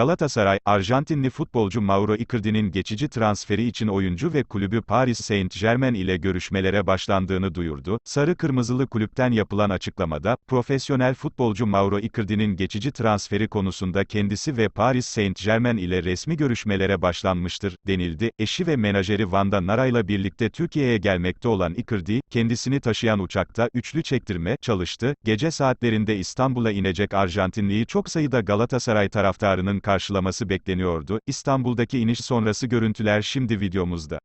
Galatasaray, Arjantinli futbolcu Mauro Icardi'nin geçici transferi için oyuncu ve kulübü Paris Saint-Germain ile görüşmelere başlandığını duyurdu. Sarı Kırmızılı kulüpten yapılan açıklamada, profesyonel futbolcu Mauro Icardi'nin geçici transferi konusunda kendisi ve Paris Saint-Germain ile resmi görüşmelere başlanmıştır, denildi. Eşi ve menajeri Vanda Nara ile birlikte Türkiye'ye gelmekte olan Icardi, kendisini taşıyan uçakta üçlü çektirme çalıştı. Gece saatlerinde İstanbul'a inecek Arjantinliyi çok sayıda Galatasaray taraftarının karşılaması bekleniyordu. İstanbul'daki iniş sonrası görüntüler şimdi videomuzda.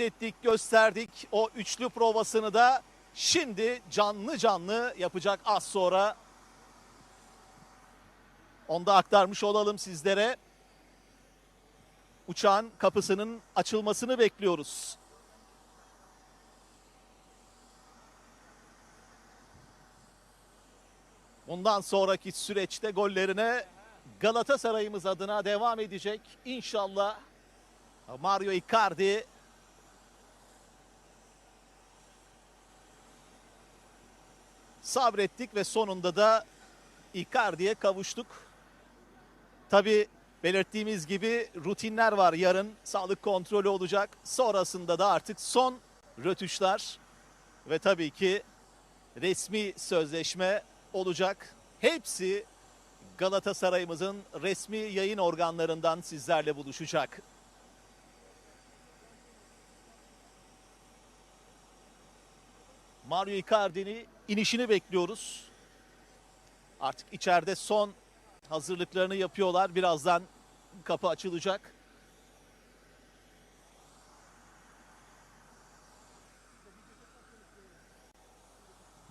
ettik, gösterdik. O üçlü provasını da şimdi canlı canlı yapacak az sonra. Onu da aktarmış olalım sizlere. Uçağın kapısının açılmasını bekliyoruz. Bundan sonraki süreçte gollerine Galatasaray'ımız adına devam edecek. İnşallah Mario Icardi sabrettik ve sonunda da Icardi'ye kavuştuk. Tabi belirttiğimiz gibi rutinler var yarın. Sağlık kontrolü olacak. Sonrasında da artık son rötuşlar ve tabii ki resmi sözleşme olacak. Hepsi Galatasaray'ımızın resmi yayın organlarından sizlerle buluşacak. Mario Icardi'nin inişini bekliyoruz. Artık içeride son hazırlıklarını yapıyorlar. Birazdan kapı açılacak.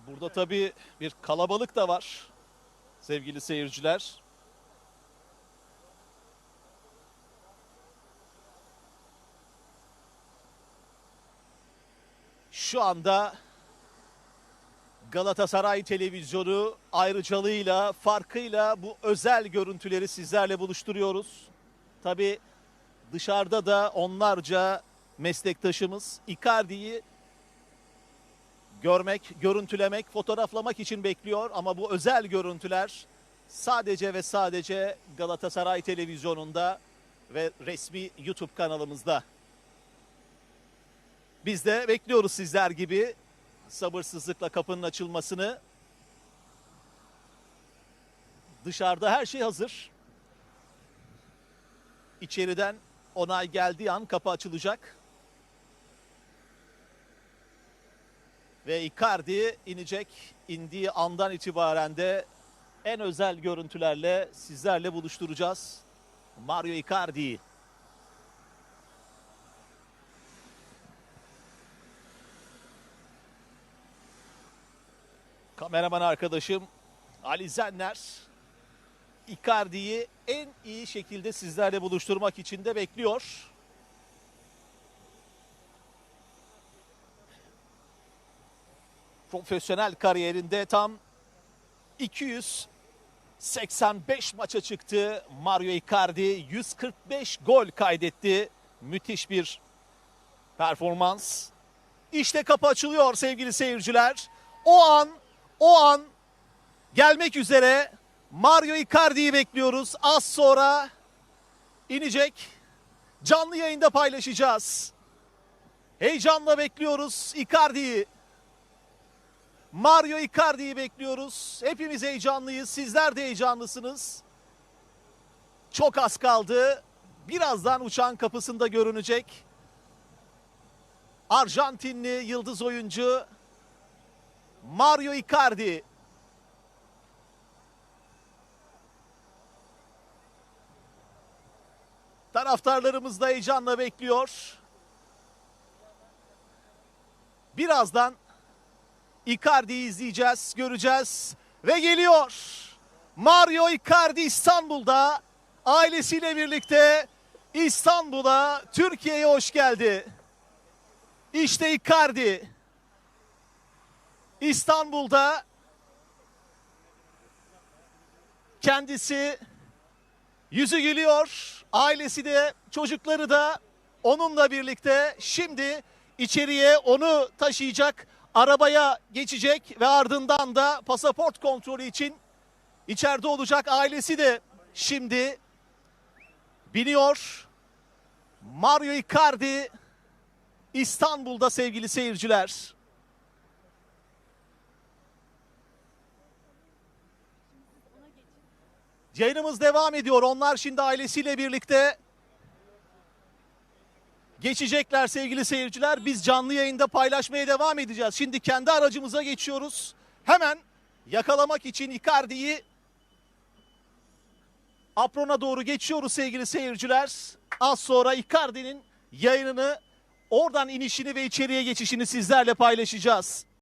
Burada tabii bir kalabalık da var sevgili seyirciler. Şu anda Galatasaray Televizyonu ayrıcalığıyla, farkıyla bu özel görüntüleri sizlerle buluşturuyoruz. Tabi dışarıda da onlarca meslektaşımız Icardi'yi görmek, görüntülemek, fotoğraflamak için bekliyor ama bu özel görüntüler sadece ve sadece Galatasaray Televizyonu'nda ve resmi YouTube kanalımızda. Biz de bekliyoruz sizler gibi sabırsızlıkla kapının açılmasını. Dışarıda her şey hazır. İçeriden onay geldiği an kapı açılacak. Ve Icardi inecek. İndiği andan itibaren de en özel görüntülerle sizlerle buluşturacağız. Mario Icardi'yi. Kameraman arkadaşım Ali Zenner Icardi'yi en iyi şekilde sizlerle buluşturmak için de bekliyor. Profesyonel kariyerinde tam 285 maça çıktı. Mario Icardi 145 gol kaydetti. Müthiş bir performans. İşte kapı açılıyor sevgili seyirciler. O an o an gelmek üzere Mario Icardi'yi bekliyoruz. Az sonra inecek. Canlı yayında paylaşacağız. Heyecanla bekliyoruz Icardi'yi. Mario Icardi'yi bekliyoruz. Hepimiz heyecanlıyız. Sizler de heyecanlısınız. Çok az kaldı. Birazdan uçağın kapısında görünecek. Arjantinli yıldız oyuncu Mario Icardi. Taraftarlarımız da heyecanla bekliyor. Birazdan Icardi'yi izleyeceğiz, göreceğiz ve geliyor. Mario Icardi İstanbul'da ailesiyle birlikte İstanbul'a, Türkiye'ye hoş geldi. İşte Icardi. İstanbul'da kendisi yüzü gülüyor. Ailesi de çocukları da onunla birlikte şimdi içeriye onu taşıyacak arabaya geçecek ve ardından da pasaport kontrolü için içeride olacak ailesi de şimdi biniyor. Mario Icardi İstanbul'da sevgili seyirciler. Yayınımız devam ediyor. Onlar şimdi ailesiyle birlikte geçecekler sevgili seyirciler. Biz canlı yayında paylaşmaya devam edeceğiz. Şimdi kendi aracımıza geçiyoruz. Hemen yakalamak için Icardi'yi Apron'a doğru geçiyoruz sevgili seyirciler. Az sonra Icardi'nin yayınını, oradan inişini ve içeriye geçişini sizlerle paylaşacağız.